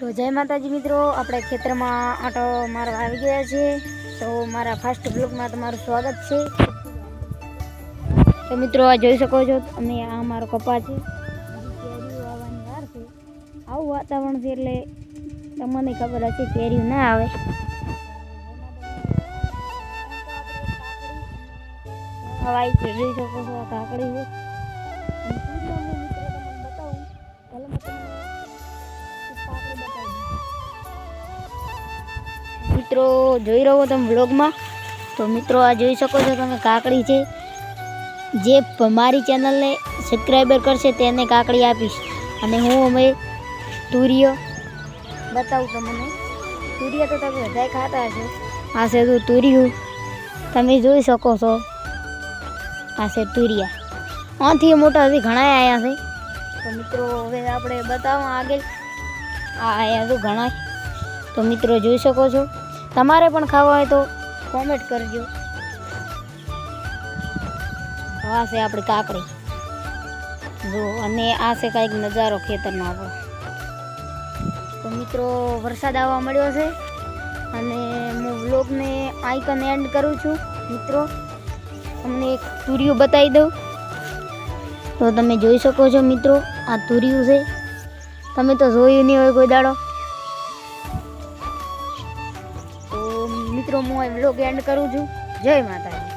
તો જય માતાજી મિત્રો, આપણે ખેતરમાં આટો મારવા આવી ગયા છે. તો મારા ફર્સ્ટ બ્લોગમાં તમારું સ્વાગત છે. તો મિત્રો, આ જોઈ શકો છો, અમે આ મારો કપા છે. આવું વાતાવરણ છે એટલે તમને ખબર હશે કેરીઓ ના આવે. હવાઈ જોઈ શકો છો, આ કાકડી છે. મિત્રો જોઈ રહ્યો તમે બ્લોગમાં તો મિત્રો આ જોઈ શકો છો તમે કાકડી છે. જે મારી ચેનલને સબસ્ક્રાઈબર કરશે તેને કાકડી આપીશ. અને હું અમે તુરિયો બતાવું તમને. તુરિયા તો તમે બધાય ખાતા હશો. આ છે તુરિયું. તમે જોઈ શકો છો. આ છે તુરિયા. આથી મોટા હજી ઘણા આવ્યા છે. તો મિત્રો હવે આપણે બતાવવા આગળ. આ આવ્યા તો ઘણા તો મિત્રો જોઈ શકો છો. તમારે પણ ખાવા હોય તો કોમેન્ટ કરજો. આ છે આપણી કાકડી. જો, અને આ છે કાંઈક નજારો ખેતરનો આપણો. તો મિત્રો, વરસાદ આવવા મળ્યો છે, અને હું વ્લોગને આઈકન એન્ડ કરું છું. મિત્રો, તમને એક તુરિયું બતાવી દઉં. તો તમે જોઈ શકો છો, મિત્રો, આ તુરિયું છે. તમે તો જોયું નહીં હોય કોઈ દાડો. મિત્રો હું એ બ્લોગ એન્ડ કરું છું. જય માતાજી.